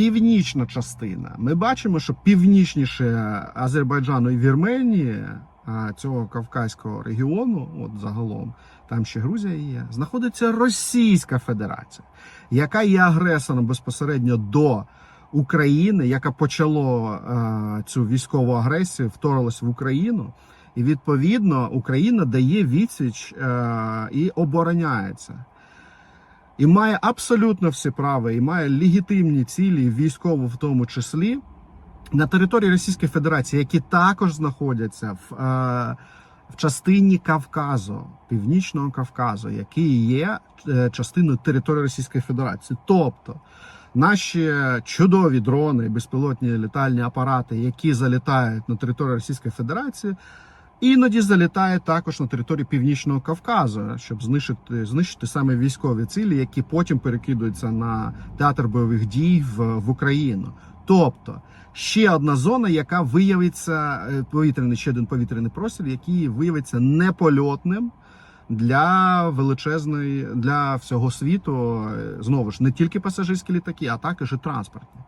Північна частина. Ми бачимо, що північніше Азербайджану і Вірменії цього Кавказького регіону, от загалом, там ще Грузія є, знаходиться Російська Федерація, яка є агресором безпосередньо до України, яка почало а, цю військову агресію, вторглась в Україну. І відповідно Україна дає відсіч і обороняється. І має абсолютно всі права, і має легітимні цілі, військово в тому числі, на території Російської Федерації, які також знаходяться в, е, в частині Кавказу, Північного Кавказу, який є е, частиною території Російської Федерації. Тобто наші чудові дрони, безпілотні літальні апарати, які залітають на територію Російської Федерації, іноді залітають також на територію Північного Кавказу, щоб знищити, знищити саме військові цілі, які потім перекидуються на театр бойових дій в, в Україну. Тобто ще одна зона, яка виявиться е, повітряний ще один повітряний простір, який виявиться непольотним для величезної для всього світу. Е, Знову ж не тільки пасажирські літаки, а також і транспортні.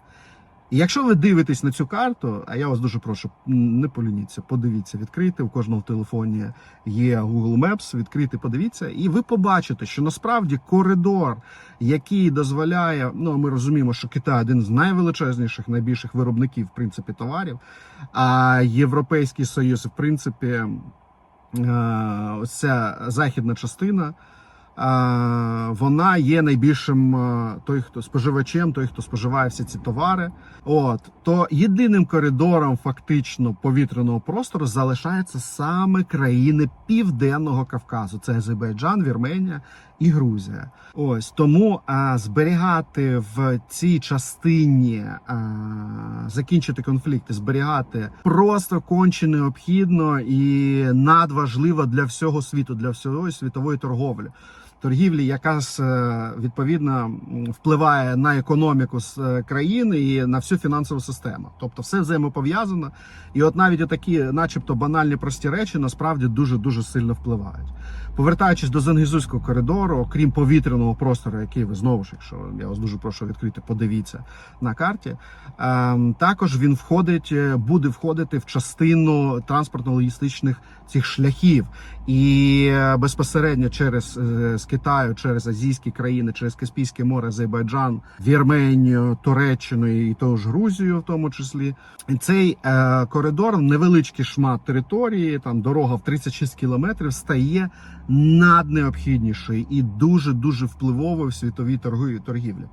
І якщо ви дивитесь на цю карту, а я вас дуже прошу, не полініться, подивіться, відкрийте у кожного телефоні є Google Maps, відкрийте, подивіться, і ви побачите, що насправді коридор, який дозволяє, ну ми розуміємо, що Китай один з найвеличезніших, найбільших виробників в принципі товарів, а Європейський Союз, в принципі, е, ця західна частина. Е, Вона є найбільшим е, той, хто споживачем, той, хто споживає всі ці товари. От то єдиним коридором фактично повітряного простору залишаються саме країни Південного Кавказу. Це Азербайджан, Вірменія і Грузія. Ось тому а, зберігати в цій частині а, закінчити конфлікти, зберігати просто конче необхідно і надважливо для всього світу, для всього світової торговлі. Торгівлі, яка з, е, відповідно впливає на економіку з е, країни і на всю фінансову систему. Тобто все взаємопов'язано. І от навіть такі, начебто, банальні прості речі, насправді дуже дуже сильно впливають. Повертаючись до Зангізуського коридору, окрім повітряного простору, який ви знову ж, якщо я вас дуже прошу відкрити, подивіться на карті. ем, Також він входить, е, буде входити в частину транспортно-логістичних цих шляхів, і безпосередньо через Китаю, через азійські країни, через Каспійське море, Азербайджан, Вірменію, Туреччину і ту ж Грузію, в тому числі. І Цей е, коридор, невеличкий шмат території, там дорога в 36 кілометрів, стає наднеобхіднішою і дуже дуже впливовою в світовій торгівлі.